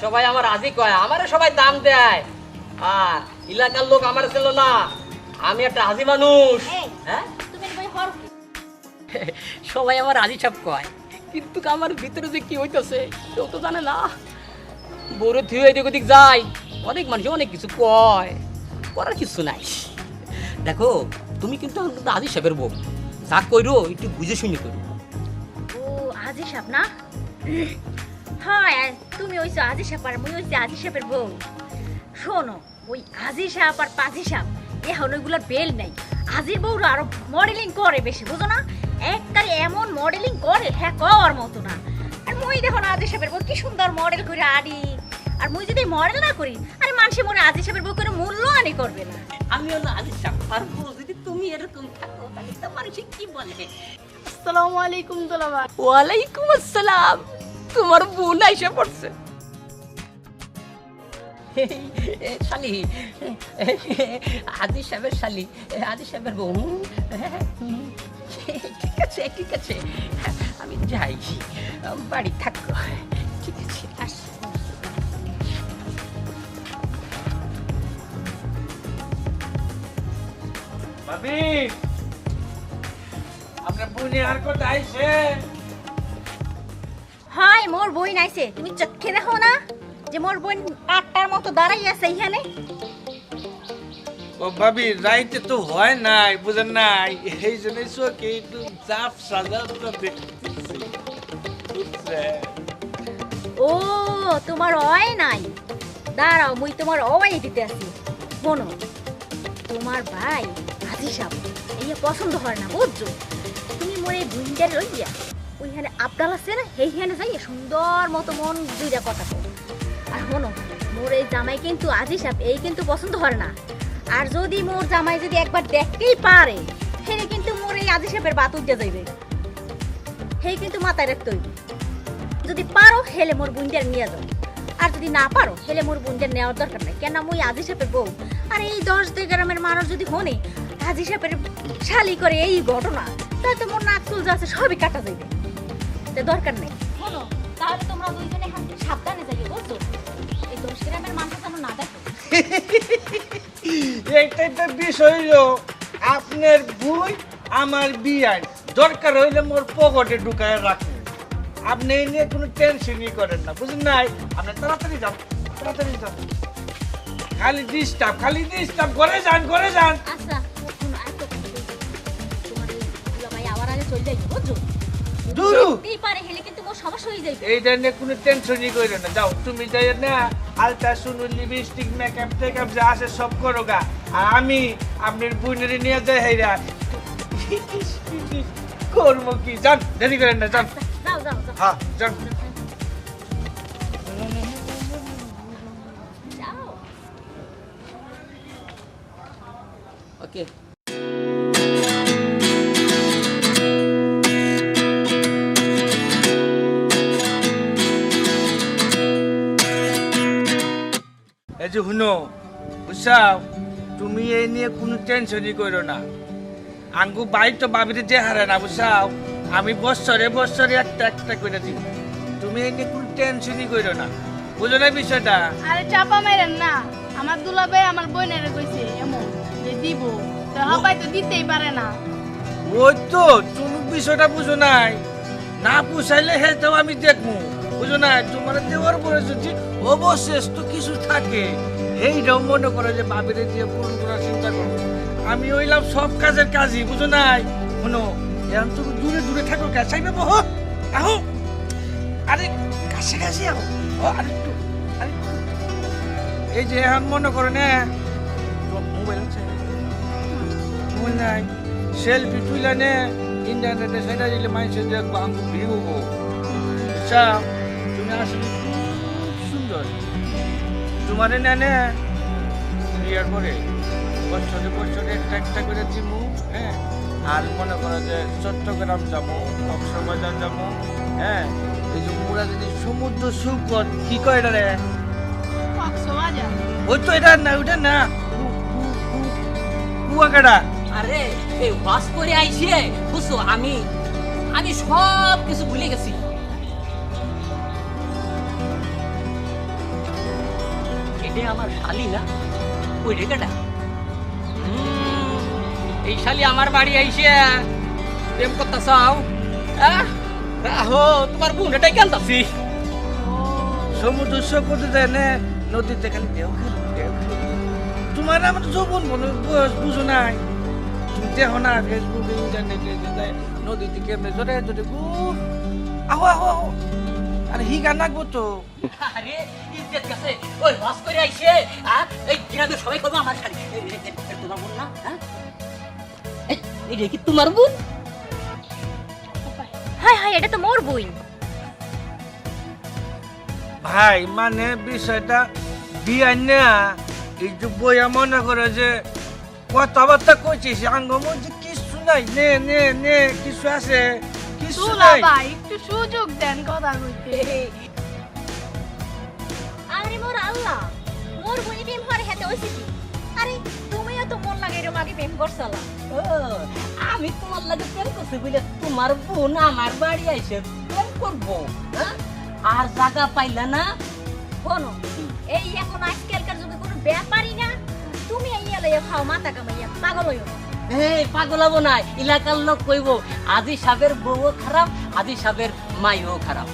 সবাই আমার আজি কয়। আমারে সবাই দাম দেয়। আর এলাকার লোক আমার ছিল না। আমি একটা আজি মানুষ। হ্যাঁ? সবাই আমার আজি সব কয়। কিন্তু আমার ভিতরে যে কি হইতেছে কেউ তো জানে না। বড় থুয়ে এদিক ওদিক যাই অনেক মানুষ অনেক কিছু কয়। করার কিছু নাই। দেখো তুমি কিন্তু আজি সাহেবের বউ। যা কইরো একটু বুঝে শুনে করো ও আজি সাপ না? হয় তুমি হইছো আজি সাপ আর মুই হইছি আজি সাপের বউ। শোনো ওই আজি সাপ আর পাজি সাপ এখন ওইগুলোর বেল নাই। আজির বউরা আরও মডেলিং করে বেশি বুঝো না? একবারে এমন মডেলিং করে হ্যাঁ কর মতো না। আর মুই দেখো না আজি সাপের বউ কি সুন্দর মডেল করে আডি আর মুই যদি মডেল না করি আরে মানুষে মনে আজি সাপের বউ করে মূল্য আনি করবে না। আমিও না আজি আর বউ যদি তুমি এরকম থাকো তাহলে তো মানুষ কি বলে? আসসালামু আলাইকুম দুলাভাই। ওয়ালাইকুম আসসালাম। তোমার বোন আইসা পড়ছে। শালি আদি সাহেবের শালি আদি সাহেবের বউ ঠিক আছে ঠিক আছে। আমি যাই বাড়ি থাকো। ঠিক আছে আস। ভাবি আপনার বুনি আর কোথায় আইছে? হাই মোর বই নাইছে তুমি চক্ষে দেখো না যে মোর বোন আটটার মতো দাঁড়াই আছে এখানে? ও ভাবি রাইতে তো হয় নাই বুঝেন নাই। এই জন্য চোখে একটু চাপ দেখতেছি। ও তোমার অয় নাই। দাঁড়াও মুই তোমার অয় দিতে আসি। শোনো তোমার ভাই হাজি সাহেব এই পছন্দ হয় না বুঝছ? তুমি মোর এই বুইন্ডার লইয়া ওইখানে আবদাল আছে না, সেইখানে যাই সুন্দর মতো মন দুইটা কথা আর শোনো, মোর এই জামাই কিন্তু আজি সাহেব এই কিন্তু পছন্দ হয় না। আর যদি মোর জামাই যদি একবার দেখতেই পারে সেটা কিন্তু মোর এই আজি সাহেবের বাত উঠে যাইবে। সেই কিন্তু মাথায় রাখতে হইবে। যদি পারো, হেলে মোর বুনদের নিয়ে যাও। আর যদি না পারো, হেলে মোর বুনদের নেওয়ার দরকার নাই। কেন মুই আজি সাপের বউ। আর এই দশ দুই গ্রামের মানুষ যদি হনে, আজি সাপের শালি করে এই ঘটনা, তাহলে তো মোর নাক চুল যা আছে সবই কাটা যাইবে। তো দরকার নেই। শোনো তাহলে তোমরা দুইজনে এখান থেকে সাবধানে যাইও বুঝছ? এই দশ গ্রামের মানুষ যেন না দেখো। এইটাই তো বিষয় হইল আপনার বই আমার বিয়ার। দরকার হইলে মোর পকেটে ঢুকায় রাখুন। আপনি এই নিয়ে কোনো টেনশনই করেন না বুঝলেন নাই আপনি তাড়াতাড়ি যান তাড়াতাড়ি যান। খালি ডিস্টার্ব খালি ডিস্টার্ব করে যান করে যান। আচ্ছা তোমার আবার আগে চলে যাইবে বুঝছ? দুরু। দেখতেই পারে হেলে কিন্তু মোর সমস্যা হয়ে যাইবে। এইটা নিয়ে কোনো টেনশনই করে না। যাও তুমি যাই না আলতা শুনু লিপস্টিক মেকআপ টেকআপ যা আছে সব করো গা। আর আমি আপনার বোনের নিয়ে যাই হেরা করব কি? যান দেরি করেন না যান। যাও যাও হ্যাঁ যান। যাও। ওকে শুনো বুঝছাও তুমি এই নিয়ে কোনো টেনশনই করো না। আঙ্গু বাড়ি তো বাবিরে যে হারে না বুঝছাও আমি বছরে বছরে একটা একটা করে দিই। তুমি এই নিয়ে কোনো টেনশনই করো না। বুঝো না বিষয়টা? আরে চাপা মেরেন না। আমার দুলাবে আমার বোনের কইছে এমন যে দিব। তো হবাই তো দিতেই পারে না। ওই তো তুমি বিষয়টা বুঝো নাই। না পুষাইলে হে তো আমি দেখব। বুঝো নাই তোমার দেওয়ার পরে যদি অবশেষ তো কিছু থাকে এইটাও মনে করো যে বাবিরে দিয়ে পূরণ করার চিন্তা করো। আমি হইলাম সব কাজের কাজই বুঝো নাই শোনো এখন তুমি দূরে দূরে থাকো কে? চাইবে বহ? আহো! আরে কাছাকাছি আহো। ও, আরেকটু আরেকটু। এই যে এখন মনে করো না মোবাইল আছে? মোবাইল নাই। সেলফি তুলে নে ইন্টারনেটে সেটা দিলে মানুষের দেখব আমি ভিউ আচ্ছা। তুমি আসলে খুব সুন্দর। তোমার নে নে বিয়ার পরে বছরে বছরে একটা একটা করে দিমু হ্যাঁ? আর মনে করো যে চট্টগ্রাম যাব কক্সবাজার যাব হ্যাঁ? এই যে পুরা যদি সমুদ্র সুকর কি কয় এটা রে? ওই তো এটা না ওটা না। কুয়াকাটা আরে এই ওয়াশ করে আইছে বুঝছ আমি? আমি সব কিছু ভুলে গেছি। এটা আমার শালি না? ওই রেখাটা এই শালি আমার বাড়ি আইসে। প্রেম করতে চাও আহো তোমার বোন, এটাই কেনতাছি সমুদ্র সৈকতে যায় না নদীতে খালি খেলো তোমার আমার যৌবন মনে বুঝো নাই। তুমি দেখো না ফেসবুকে ইন্টারনেটে যে নদীতে কেমনে জোরে জোরে গু আহো আহো আহো। আরে হি গান নাকবো তো। আরে ইজ্জত গেছে ওই করে আইছে আর এই গ্রামে সবাই কবে আমার এই, তোমার বোন না হ্যাঁ? এই, কি তোমার বোন? হাই হাই এটা তো মোর বই ভাই মানে বিষয়টা বিয়া না এই যে বইয়া মনে করে যে কথাবার্তা কইছিস আঙ্গ মধ্যে কিছু নাই নে নে নে কিছু আছে? কিছু নাই। ভাই একটু সুযোগ দেন কথা কইতে আরে মোর আল্লাহ মোর বই প্রেম হরে হেতে হইছে কি আরে তুমিও তো মন লাগে এরম আগে প্রেম করছলা। ও, আমি তোমার লাগে প্রেম করছি বলে তোমার বোন আমার বাড়ি আইসে প্রেম করব হ্যাঁ? আর জায়গা পাইলা না। শোনো এই এখন আজকালকার যুগে কোনো ব্যাপারই না তুমি আইয়া লইয়া খাও মাথা কামাইয়া পাগল হইও না। এই পাগল হব না এলাকার লোক কইব আজি সাবের বউও খারাপ আজি সাবের মাইও খারাপ।